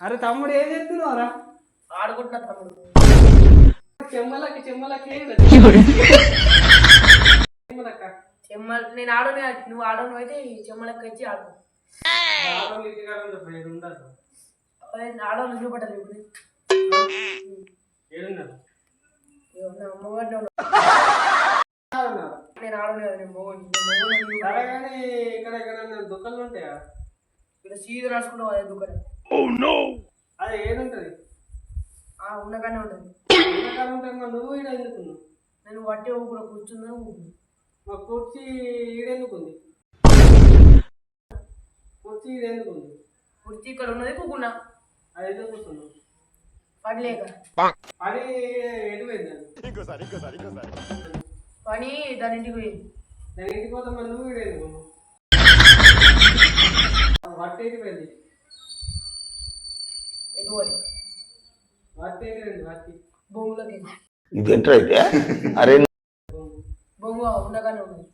అరే తమ్ముడు ఏం చేస్తున్నావురా? ఆడుకుంటున్నా తమ్ముడు. చెమ్మలకి చెమ్మలకి చెమ్మలక్క. చెమ్మ నేను ఆడను నువ్వు ఆడను అయితే ఈ చెమ్మలకి వచ్చి ఆడు ఆడను చూపట్టాలి ఇప్పుడు. నేను ఇక్కడ ఇక్కడ దుకాణాలు ఉంటాయా? ఇక్కడ సీదు రాసుకుంటావు అదే దుకాణం? అది ఏడుంటది ఆ ఉన్నగానే ఉంటుంది ఎండాకాలం ఉంటే మరి నువ్వు ఈడ ఎందుకున్నావు నేను వట్టి ఊపిరి కూర్చుందని ఊపిరి మా కుర్చీ ఈడెందుకుంది కుర్చీ ఈడెందుకుంది కుర్చీ ఇక్కడ ఉన్నది కూకున్నా. అది ఎందుకు కూర్చున్నావు. పడలేక పని ఎటు పోయింది అది పని దాని ఇంటికి పోయింది. నేను ఇంటికి పోతే మరి నువ్వు ఈడెందుకున్నావు వట్టి ఎటు పోయింది ఎటు పోయి వట్టి ఎటు పోయింది వట్టి బొంగులకి ఇదేంట్రా అయితే అరే బొంగు ఉండగానే ఉన్నది